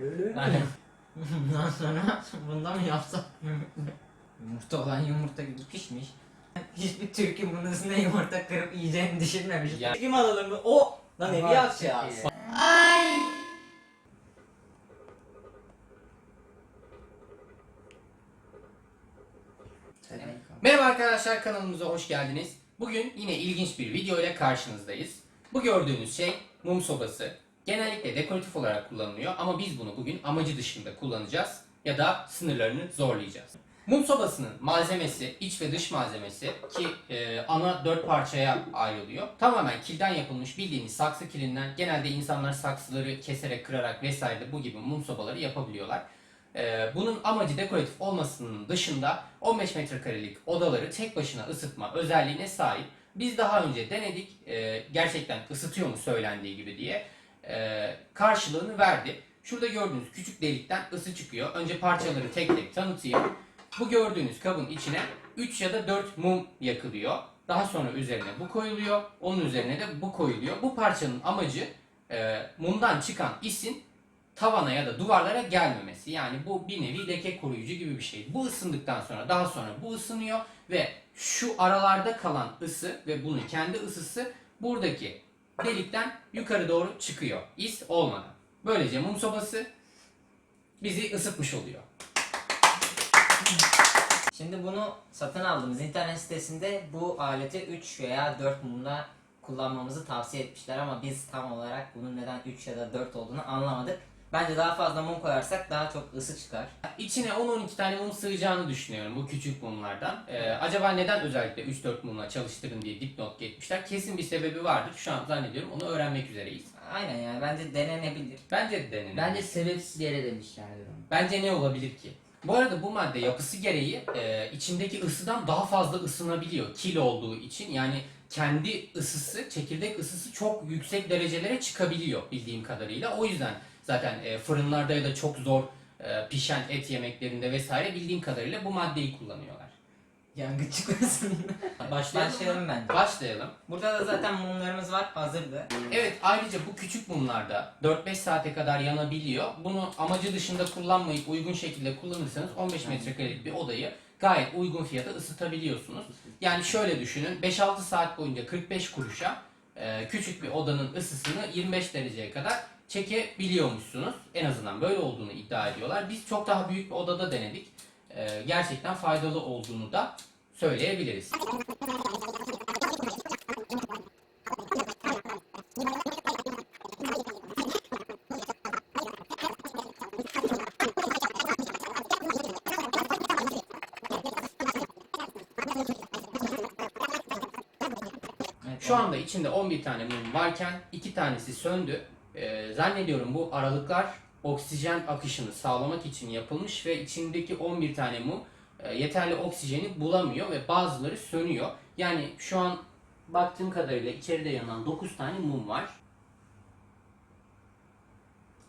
Yani bundan sonra bundan mı yapsam? yumurta olan yumurta gibi pişmiş. Hiçbir Türk'ün bunun üstüne yumurta kırıp yiyeceğini düşünmemiş. Ya- Kim alalım mı? O! Lan evi Var, yakacağız. çok Merhaba arkadaşlar kanalımıza hoş geldiniz. Bugün yine ilginç bir video ile karşınızdayız. Bu gördüğünüz şey mum sobası. Genellikle dekoratif olarak kullanılıyor ama biz bunu bugün amacı dışında kullanacağız ya da sınırlarını zorlayacağız. Mum sobasının malzemesi, iç ve dış malzemesi ki e, ana dört parçaya ayrılıyor. Tamamen kilden yapılmış bildiğiniz saksı kilinden genelde insanlar saksıları keserek, kırarak vesaire bu gibi mum sobaları yapabiliyorlar. Ee, bunun amacı dekoratif olmasının dışında 15 metrekarelik odaları tek başına ısıtma özelliğine sahip. Biz daha önce denedik. Ee, gerçekten ısıtıyor mu söylendiği gibi diye. Ee, karşılığını verdi. Şurada gördüğünüz küçük delikten ısı çıkıyor. Önce parçaları tek tek tanıtayım. Bu gördüğünüz kabın içine 3 ya da 4 mum yakılıyor. Daha sonra üzerine bu koyuluyor. Onun üzerine de bu koyuluyor. Bu parçanın amacı e, mumdan çıkan isin tavana ya da duvarlara gelmemesi. Yani bu bir nevi leke koruyucu gibi bir şey. Bu ısındıktan sonra daha sonra bu ısınıyor ve şu aralarda kalan ısı ve bunun kendi ısısı buradaki delikten yukarı doğru çıkıyor. İs olmadan. Böylece mum sobası bizi ısıtmış oluyor. Şimdi bunu satın aldığımız internet sitesinde bu aleti 3 veya 4 mumla kullanmamızı tavsiye etmişler ama biz tam olarak bunun neden 3 ya da 4 olduğunu anlamadık. Bence daha fazla mum koyarsak daha çok ısı çıkar. İçine 10-12 tane mum sığacağını düşünüyorum bu küçük mumlardan. Ee, acaba neden özellikle 3-4 mumla çalıştırın diye dipnot geçmişler. Kesin bir sebebi vardır. Şu an zannediyorum onu öğrenmek üzereyiz. Aynen yani bence denenebilir. Bence de denenebilir. Bence sebepsiz yere demişlerdir onu. Bence ne olabilir ki? Bu arada bu madde yapısı gereği e, içindeki ısıdan daha fazla ısınabiliyor kil olduğu için. Yani kendi ısısı, çekirdek ısısı çok yüksek derecelere çıkabiliyor bildiğim kadarıyla. O yüzden zaten e, fırınlarda ya da çok zor e, pişen et yemeklerinde vesaire bildiğim kadarıyla bu maddeyi kullanıyorlar. Yangın çıkmasın. Başlayalım. Başlayalım bence. Başlayalım. Burada da zaten mumlarımız var hazırdı. Evet ayrıca bu küçük mumlarda 4-5 saate kadar yanabiliyor. Bunu amacı dışında kullanmayıp uygun şekilde kullanırsanız 15 metrekarelik bir odayı gayet uygun fiyata ısıtabiliyorsunuz. Yani şöyle düşünün 5-6 saat boyunca 45 kuruşa e, küçük bir odanın ısısını 25 dereceye kadar çekebiliyormuşsunuz. En azından böyle olduğunu iddia ediyorlar. Biz çok daha büyük bir odada denedik. E, gerçekten faydalı olduğunu da söyleyebiliriz. Şu anda içinde 11 tane mum varken iki tanesi söndü. Ee, zannediyorum bu aralıklar oksijen akışını sağlamak için yapılmış ve içindeki 11 tane mum e, yeterli oksijeni bulamıyor ve bazıları sönüyor. Yani şu an baktığım kadarıyla içeride yanan 9 tane mum var.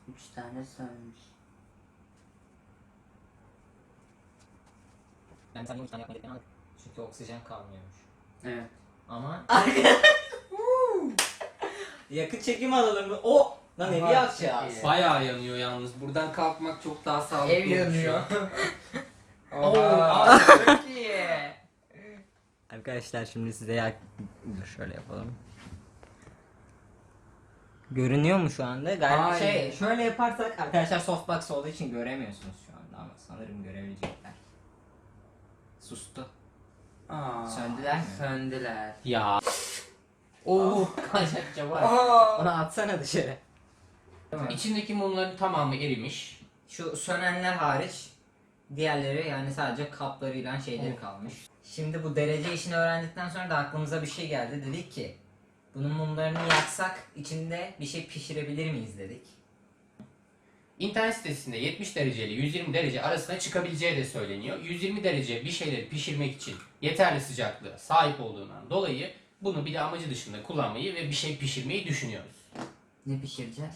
Üç tane sönmüş. Yani sen bunu yapmayı denemedik. Çünkü oksijen kalmıyormuş. Evet. Ama yakıt çekim alalım mı? O lan evi iyi. Bayağı yanıyor yalnız. Buradan kalkmak çok daha sağlıklı. Ev yanıyor. Oha. çok iyi. Arkadaşlar şimdi size yak... Dur şöyle yapalım. Görünüyor mu şu anda? Galiba Hayır. şey şöyle yaparsak arkadaşlar softbox olduğu için göremiyorsunuz şu anda ama sanırım görebilecekler. Sustu. Aa, Söndüler mi? Söndüler. Ya. Oo kaçakça var. Aa. Onu atsana dışarı. İçindeki mumların tamamı erimiş. Şu sönenler hariç diğerleri yani sadece kaplarıyla şeyleri kalmış. Şimdi bu derece işini öğrendikten sonra da aklımıza bir şey geldi. Dedik ki bunun mumlarını yaksak içinde bir şey pişirebilir miyiz dedik. İnternet sitesinde 70 dereceli 120 derece arasına çıkabileceği de söyleniyor. 120 derece bir şeyleri pişirmek için yeterli sıcaklığa sahip olduğundan dolayı bunu bir de amacı dışında kullanmayı ve bir şey pişirmeyi düşünüyoruz. Ne pişireceğiz?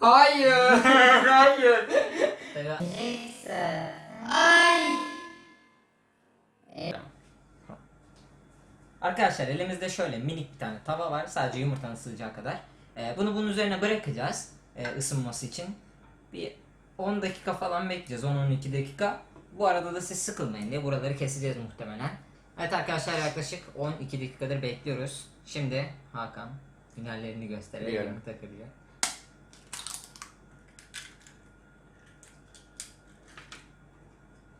Hayır, hayır. Arkadaşlar elimizde şöyle minik bir tane tava var. Sadece yumurtanın sığacağı kadar. Ee, bunu bunun üzerine bırakacağız e, ısınması için. Bir 10 dakika falan bekleyeceğiz. 10-12 dakika. Bu arada da siz sıkılmayın diye buraları keseceğiz muhtemelen. Evet arkadaşlar yaklaşık 12 dakikadır bekliyoruz. Şimdi Hakan finallerini gösterelim. Biliyorum. Yumurta kırıyor.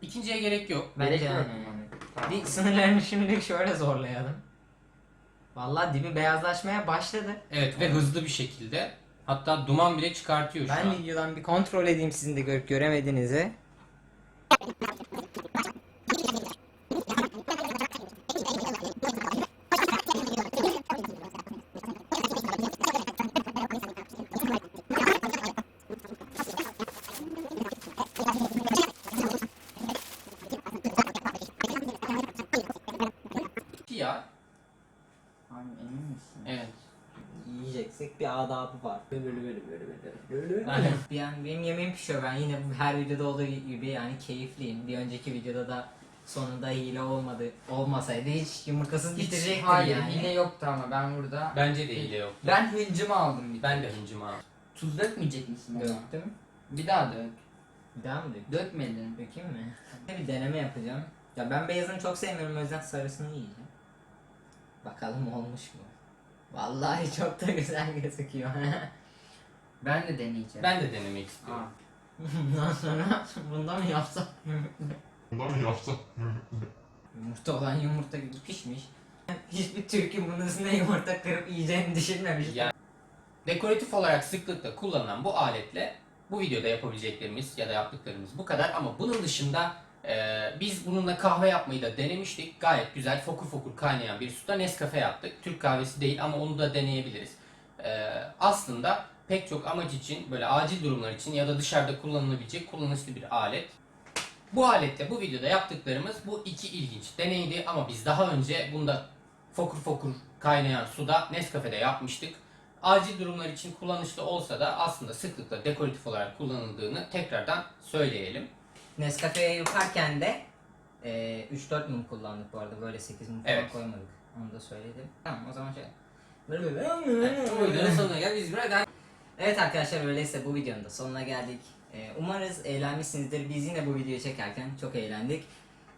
İkinciye gerek yok. Bence Gerek yok yani. yani. Tamam. Bir sınırlarını şimdilik şöyle zorlayalım. Vallahi dibi beyazlaşmaya başladı. Evet ve hızlı bir şekilde. Hatta duman bile çıkartıyor şu Ben an. videodan bir kontrol edeyim sizin de görüp göremediğinizi. Ya. Abi emin misin? Evet. Yiyeceksek bir adabı var. Böyle böyle böyle böyle böyle. Yani yani benim yemeğim pişiyor. Ben yine bu her videoda olduğu gibi yani keyifliyim. Bir önceki videoda da sonunda hile olmadı olmasaydı hiç yumurtasız Hiç bitirecektim hayır yani. hile yoktu ama ben burada. Bence de hile yok. Ben hıncımı aldım bir Ben de hıncımı aldım. Tuz dökmeyecek misin ona? Döktüm. Bir daha dök. Bir daha mı döktüm? Dökmedin. Dökeyim mi? Bir deneme yapacağım. Ya ben beyazını çok sevmiyorum o yüzden sarısını yiyeceğim. Bakalım olmuş mu? Vallahi çok da güzel gözüküyor. Ben de deneyeceğim. Ben de denemek istiyorum. Aa, Bundan sonra bunda mı yapsam? Bundan mı yapsam? Yumurta olan yumurta gibi pişmiş. Hiçbir Türk'ün bunun üstüne yumurta kırıp yiyeceğini düşünmemiş. Yani dekoratif olarak sıklıkla kullanılan bu aletle bu videoda yapabileceklerimiz ya da yaptıklarımız bu kadar ama bunun dışında e, biz bununla kahve yapmayı da denemiştik. Gayet güzel fokur fokur kaynayan bir suda Nescafe yaptık. Türk kahvesi değil ama onu da deneyebiliriz. E, aslında pek çok amaç için böyle acil durumlar için ya da dışarıda kullanılabilecek kullanışlı bir alet. Bu alette bu videoda yaptıklarımız bu iki ilginç deneydi ama biz daha önce bunda fokur fokur kaynayan suda Nescafe'de yapmıştık. Acil durumlar için kullanışlı olsa da aslında sıklıkla dekoratif olarak kullanıldığını tekrardan söyleyelim. Nescafe'ye yaparken de e, 3-4 mum kullandık bu arada. Böyle 8 mum falan Evet. koymadık. Onu da söyledim. Tamam o zaman şey. Bu videonun sonuna gel biz buradan Evet arkadaşlar öyleyse bu videonun da sonuna geldik. Ee, umarız eğlenmişsinizdir. Biz yine bu videoyu çekerken çok eğlendik.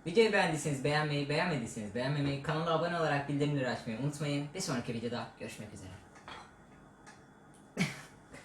Videoyu beğendiyseniz beğenmeyi, beğenmediyseniz beğenmemeyi, kanala abone olarak bildirimleri açmayı unutmayın. Bir sonraki videoda görüşmek üzere.